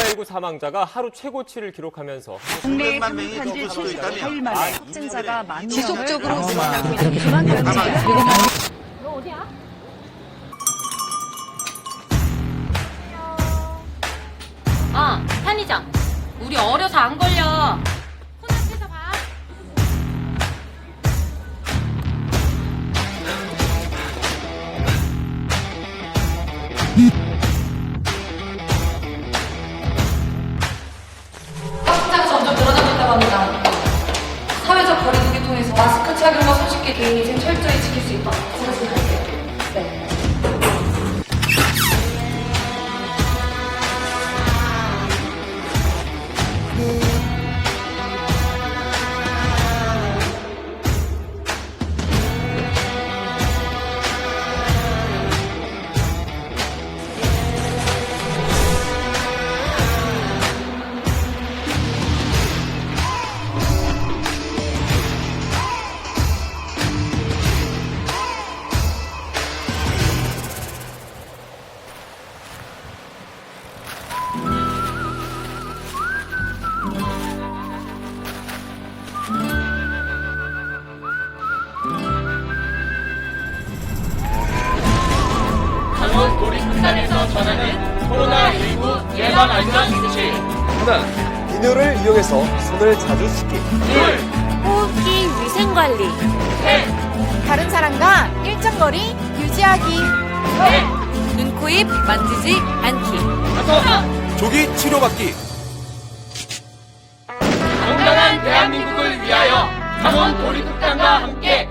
코로나19 사망자가 하루 최고치를 기록하면서 국내 수백만 명이 방북한 지더 가까이 74일 있다면 만에 확진자가 만 지속적으로 늘어나고 있는 중앙 경제 아, 편의점. 우리 어려서 안 걸려. 코 개인위생 철저히 지킬 수 있도 하는 코로나19 예방 안전 수칙. 하나, 비누를 이용해서 손을 자주 씻기. 둘, 호흡기 위생관리. 셋, 다른 사람과 일정 거리 유지하기. 넷, 눈, 코, 입 만지지 않기. 다섯. 조기 치료받기 건강한 대한민국을 위하여 강원 도립국산과 함께